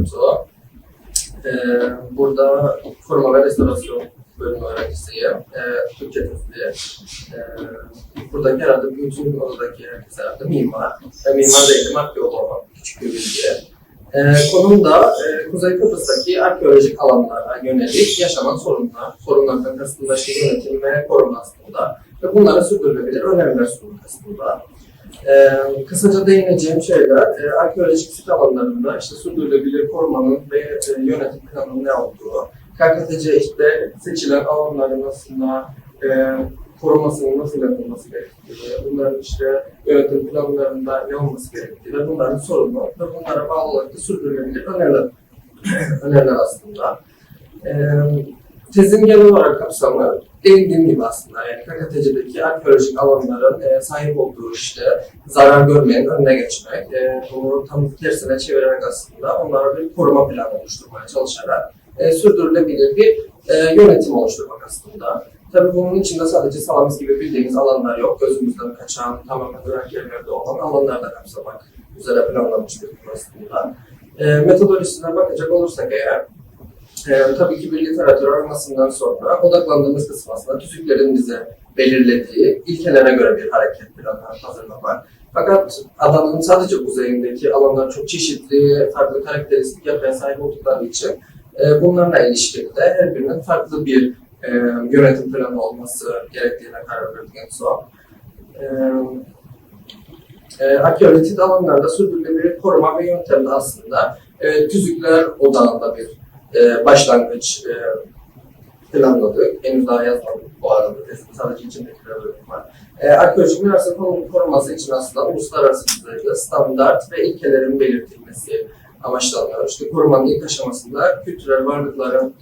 Ertuğ. Ee, burada koruma ve restorasyon bölümü öğrencisiyim. Ee, Türkçe tezli. Ee, buradaki herhalde bütün odadaki herkes herhalde mimar. Ve mimar değilim, arkeolog. Küçük bir bilgi. Ee, konum da e, Kuzey Kıbrıs'taki arkeolojik alanlara yönelik yaşanan sorunlar, sorunlardan kastında işte yönetim ve koruma aslında. Ve bunlara sürdürülebilir öneriler sunmak Ee, kısaca değineceğim şeyler, e, arkeolojik sit alanlarında işte sürdürülebilir korumanın ve e, yönetim planının ne olduğu, KKTC işte seçilen alanların aslında e, korumasının nasıl yapılması gerektiği, bunların işte yönetim planlarında ne olması gerektiği ve bunların sorunu ve bunlara bağlı olarak da sürdürülebilir öneriler, öneriler aslında. Ee, tezin genel olarak kapsamı değindiğim gibi aslında yani KKTC'deki arkeolojik alanların e, sahip olduğu işte zarar görmeyen önüne geçmek, e, bunu tam tersine çevirerek aslında onlara bir koruma planı oluşturmaya çalışarak e, sürdürülebilir bir e, yönetim oluşturmak aslında. Tabii bunun içinde sadece Salamis gibi bildiğimiz alanlar yok. Gözümüzden kaçan, tamamen durak yerlerde olan alanlar da kapsamak üzere planlanmış bir aslında. E, metodolojisine bakacak olursak eğer, e, tabii ki bir literatür aramasından sonra odaklandığımız kısım aslında tüzüklerin bize belirlediği ilkelere göre bir hareket planı hazırlamak. Fakat adanın sadece kuzeyindeki alanlar çok çeşitli, farklı karakteristik yapıya sahip oldukları için e, bunlarla ilişkili de her birinin farklı bir e, yönetim planı olması gerektiğine karar verdik en son. E, e, arkeolojik alanlarda sürdürülebilir koruma ve yöntemde aslında e, tüzükler odağında bir e, başlangıç e, planladık. Henüz daha yazmadım bu arada testi. Sadece içindekiler bölüm var. E, arkeolojik mirasın korunması için aslında uluslararası düzeyde standart ve ilkelerin belirtilmesi amaçlanıyor. İşte korumanın ilk aşamasında kültürel varlıkların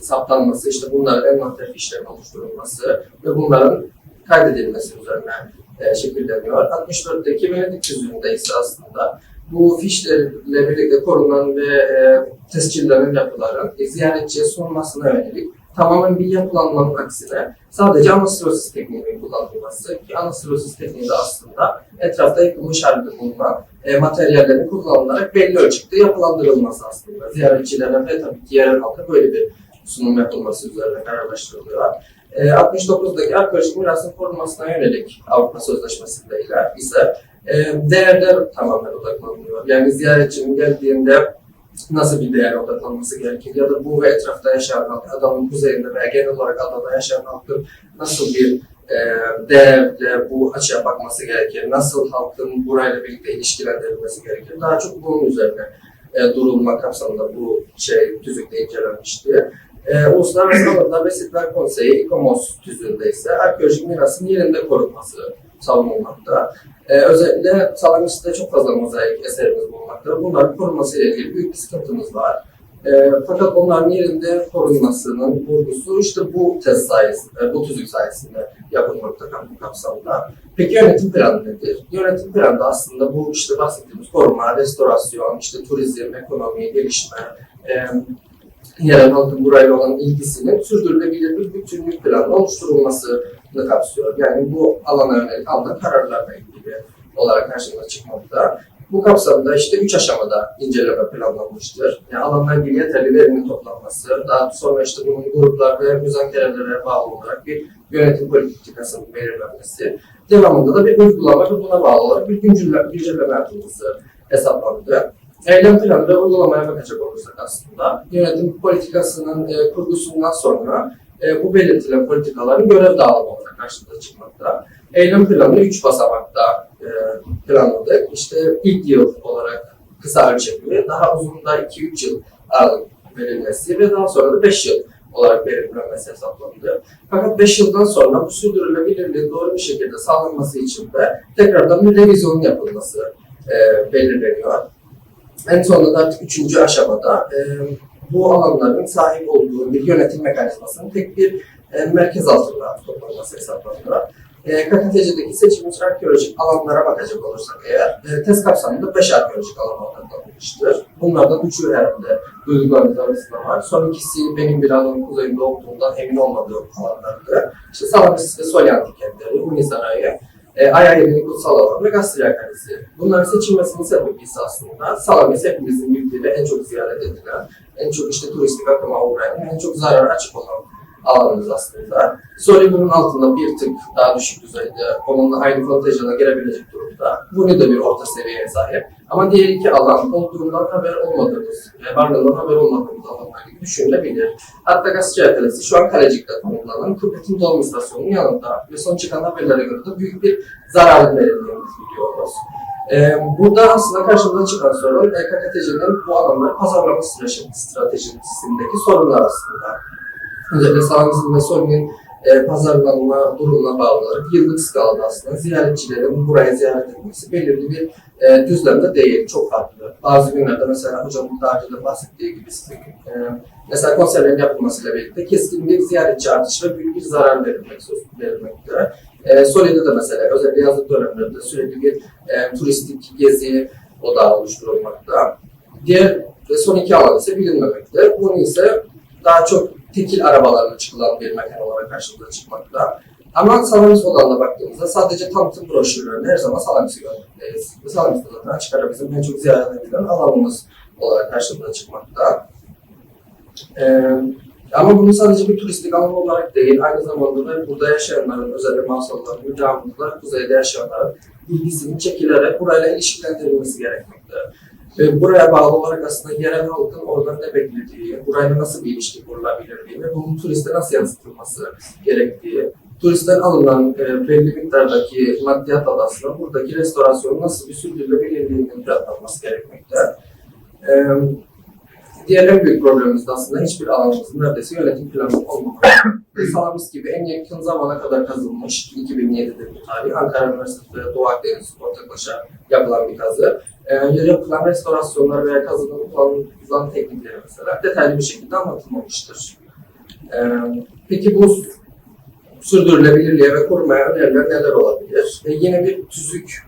saptanması, işte bunların envanter fişlerinin oluşturulması ve bunların kaydedilmesi üzerine e, şekilleniyor. 64'teki Venedik tüzüğünde ise aslında bu fişlerle birlikte korunan ve e, tescillenen yapıların e, ziyaretçiye sunulmasına yönelik tamamen bir yapılanmanın aksine sadece anastrosis tekniğinin kullanılması ki anastrosis tekniği de aslında etrafta yapılmış halde bulunan e, materyallerin kullanılarak belli ölçekte yapılandırılması aslında. Ziyaretçilere ve tabii ki yerel halka böyle bir sunum yapılması üzerine kararlaştırılıyor. E, 69'daki arkeolojik mirasın korunmasına yönelik Avrupa Sözleşmesi'nde ise e, değerler tamamen odaklanılıyor. Yani ziyaretçinin geldiğinde nasıl bir değer odaklanması gerekir ya da bu ve etrafta yaşayan halk, adanın kuzeyinde veya genel olarak adada yaşayan halkın nasıl bir e, değerle bu açıya bakması gerekir, nasıl halkın burayla birlikte ilişkilendirilmesi gerekir. Daha çok bunun üzerine e, durulma kapsamında bu şey tüzükte incelenmişti. E, Uluslararası Alanlar ve Konseyi İKOMOS tüzüğünde ise arkeolojik mirasın yerinde korunması savunulmakta. Ee, özellikle Salamis'te çok fazla mozaik eserimiz bulunmakta. Bunların korunması ile ilgili büyük bir sıkıntımız var. E, fakat onların yerinde korunmasının vurgusu işte bu tez sayesinde, bu tüzük sayesinde yapılmakta bu kapsamda. Peki yönetim planı nedir? Yönetim planı da aslında bu işte bahsettiğimiz koruma, restorasyon, işte turizm, ekonomi, gelişme, e, yerel halkın burayla olan ilgisinin sürdürülebilir bir bütünlük planı oluşturulmasını kapsıyor. Yani bu alana yönelik alınan kararlarla ilgili olarak karşımıza çıkmakta. Bu kapsamda işte üç aşamada inceleme planlanmıştır. Yani alandan ilgili yeterli verinin toplanması, daha sonra işte bunun gruplar ve müzakerelere bağlı olarak bir yönetim politikasının belirlenmesi, devamında da bir uygulama ve buna bağlı olarak bir güncelleme, güncelleme yapılması hesaplandı. Eylem planı ve uygulamaya bakacak olursak aslında yönetim politikasının e, kurgusundan sonra e, bu belirtilen politikaların görev dağılımı olarak karşımıza çıkmakta. Eylem planı üç basamakta e, planladık. İşte ilk yıl olarak kısa ölçekli, daha uzun da 2-3 yıl aralık verilmesi ve daha sonra da 5 yıl olarak belirlenmesi hesaplandı. Fakat 5 yıldan sonra bu sürdürülebilirliğin doğru bir şekilde sağlanması için de tekrardan bir revizyon yapılması e, belirleniyor. En sonunda da artık üçüncü aşamada e, bu alanların sahip olduğu bir yönetim mekanizmasının tek bir e, merkez altında toplanması hesaplanıyor. E, KKTC'deki seçilmiş arkeolojik alanlara bakacak olursak eğer, e, test kapsamında 5 arkeolojik alan odaklanmıştır. Bunlardan üçü herhalde duygularınız arasında var. Son ikisi benim bir alanın kuzeyinde olduğundan emin olmadığım alanlardı. İşte Salamis ve Solyanti kentleri, Uni Sarayı e, Ayayi'nin kutsal alan ve Gastria Kalesi. Bunların seçilmesinin sebebi ise aslında Salamis hepimizin bildiği ve en çok ziyaret edilen, en çok işte turistik akıma uğrayan, en çok zarara açık olan alanımız aslında. Soli bunun altında bir tık daha düşük düzeyde, onunla aynı kontenjana girebilecek durumda. Bunu da bir orta seviyeye sahip. Ama diğer iki alan olduğundan haber olmadığımız, e, varlığından haber olmadığımız alanlar gibi düşünülebilir. Hatta Gastria Kalesi şu an Kalecik'te konumlanan Kıbrıs'ın dolma istasyonunun yanında ve son çıkan haberlere göre de büyük bir zarar verildiğini biliyoruz. Ee, burada aslında karşımıza çıkan sorun e, KKTC'nin bu alanları pazarlama strateji- stratejisindeki sorunlar aslında. Özellikle Sağımızın ve Sony'nin e, pazarlanma durumuna bağlı olarak yıllık skalada aslında ziyaretçilerin buraya ziyaret etmesi belirli bir e, düzlemde değil, çok farklı. Bazı günlerde mesela hocamın daha önce de bahsettiği gibi e, mesela konserlerin yapılmasıyla birlikte keskin bir ziyaretçi artışı ve büyük bir zarar verilmek söz verilmekte. E, Soli'de de mesela özellikle yazlık dönemlerinde sürekli bir e, turistik gezi odağı oluşturulmakta. Diğer ve son iki alan ise bilinmemekte. Bunu ise daha çok tekil arabalarla çıkılan bir mekan olarak karşımıza çıkmakta. Ama Salamis olanına baktığımızda sadece tanıtım broşürlerinde her zaman Salamis'i görmekteyiz. Ve Salamis zaten açık bizim en çok ziyaret edilen alanımız olarak karşımıza çıkmakta. Ee, ama bunu sadece bir turistik alan olarak değil, aynı zamanda da burada yaşayanların, özellikle Mavsalıların, müdavimler, kuzeyde yaşayanların ilgisinin çekilerek burayla ilişkilendirilmesi gerekmekte. Ve buraya bağlı olarak aslında yerel halkın oradan ne beklediği, burayla nasıl bir ilişki kurulabilirliği ve bunun turiste nasıl yansıtılması gerektiği, turistten alınan e, belli miktardaki maddiyat aslında buradaki restorasyonun nasıl bir sürdürülebilirliğinin planlanması gerekmekte. E, diğer en büyük problemimiz de aslında hiçbir alanımızın neredeyse yönetim planı olmaması. Salamis gibi en yakın zamana kadar kazılmış, 2007'de bu tarih, Ankara Üniversitesi ve Doğu Akdeniz Ortaklaşa yapılan bir kazı. E, yapılan restorasyonlar veya kazının kullanılan teknikleri mesela detaylı bir şekilde anlatılmamıştır. E, peki bu sürdürülebilirliğe ve korumaya öneriler neler olabilir? E, yine bir tüzük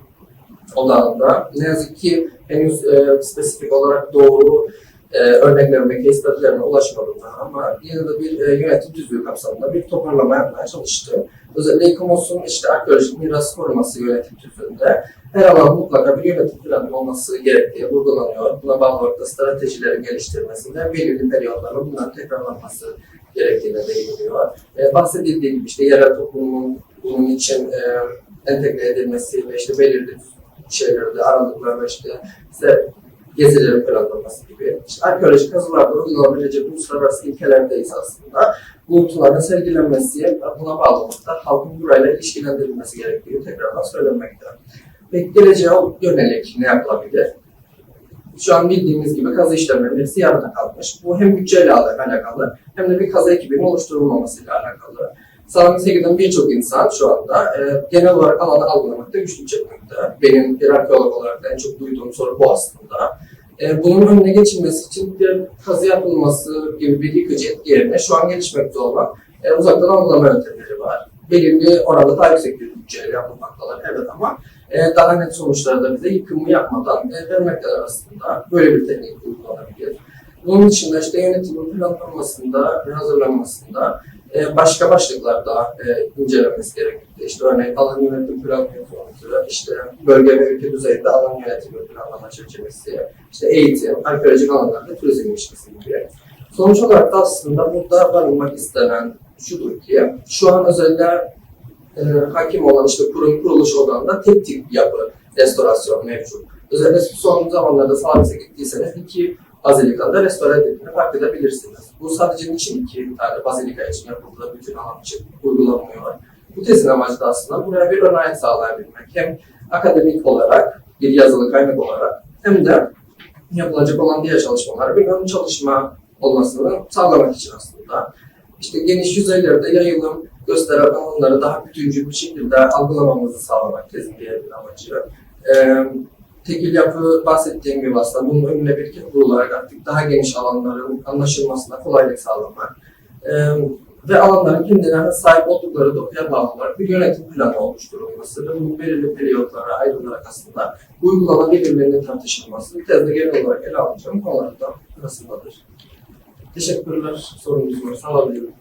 odağında ne yazık ki henüz e, spesifik olarak doğru e, örneklerine ve case ulaşmadığından ama yine de bir e, yönetim tüzüğü kapsamında bir toparlama yapmaya çalıştı. Özellikle İKOMOS'un işte arkeolojik miras koruması yönetim tüzüğünde her alan mutlaka bir yönetim planı olması gerektiği vurgulanıyor. Buna bağlı olarak stratejilerin geliştirmesinde belirli periyotlarla bunların tekrarlanması gerektiğine değiniliyor. E, bahsedildiği gibi işte yerel toplumun bunun için e, entegre edilmesi ve işte belirli şeylerde aralıklarla işte, işte gezilerin planlanması gibi. İşte arkeolojik kazılarda uygulanabilecek uluslararası ilkelerdeyiz aslında. Bu unutulların sergilenmesi buna bağlı olarak halkın burayla ilişkilendirilmesi gerektiği tekrardan söylenmekte. Peki geleceğe yönelik ne yapılabilir? Şu an bildiğimiz gibi kazı işlemlerinin hepsi yarıda kalmış. Bu hem bütçeyle alakalı hem de bir kazı ekibinin oluşturulmamasıyla alakalı. Sağlıklıya giden birçok insan şu anda e, genel olarak alanı algılamakta güçlük çekmekte. Benim bir arkeolog olarak en çok duyduğum soru bu aslında. E, bunun önüne geçilmesi için bir kazı yapılması gibi bir yıkıcı etki yerine şu an gelişmekte olan e, uzaktan algılama yöntemleri var. Belirli oranda daha yüksek bir bütçeyle yapılmaktalar evet ama e, daha net sonuçları da bize yıkımı yapmadan e, vermekteler aslında. Böyle bir teknik uygulanabilir. Bunun dışında işte yönetimin planlanmasında hazırlanmasında e, başka başlıklar daha e, incelenmesi gerekirdi. İşte örneğin alan yönetim planı sonucu, işte bölge ve ülke düzeyinde alan yönetimi planlama çerçevesi, işte eğitim, arkeolojik alanlarda turizm ilişkisi gibi. Sonuç olarak da aslında burada varılmak istenen şudur ki, şu an özellikle e, hakim olan işte kurum kuruluş odağında tek tip yapı, restorasyon mevcut. Özellikle son zamanlarda Sağlık'a gittiyseniz iki bazilikada restore edildiğini fark edebilirsiniz. Bu sadece niçin iki tane bazilika için yapıldığı bütün alan için uygulanmıyor. Bu tezin amacı da aslında buraya bir ayak sağlayabilmek. Hem akademik olarak, bir yazılı kaynak olarak hem de yapılacak olan diğer çalışmalar bir ön çalışma olmasını sağlamak için aslında. İşte geniş yüzeylerde yayılım gösteren alanları daha bütüncül bir şekilde algılamamızı sağlamak tezin diğer bir amacı. Ee, tekil yapı bahsettiğim gibi aslında bunun önüne bir kez olarak artık daha geniş alanların anlaşılmasına kolaylık sağlamak ee, ve alanların kendilerine sahip oldukları dokuya bağlı olarak bir yönetim planı oluşturulması ve bunun belirli periyotlara ayrılarak aslında uygulanabilirliğinin tartışılması tezde genel olarak ele alacağım konulardan arasındadır. Teşekkürler. Sorunuz varsa alabilirim.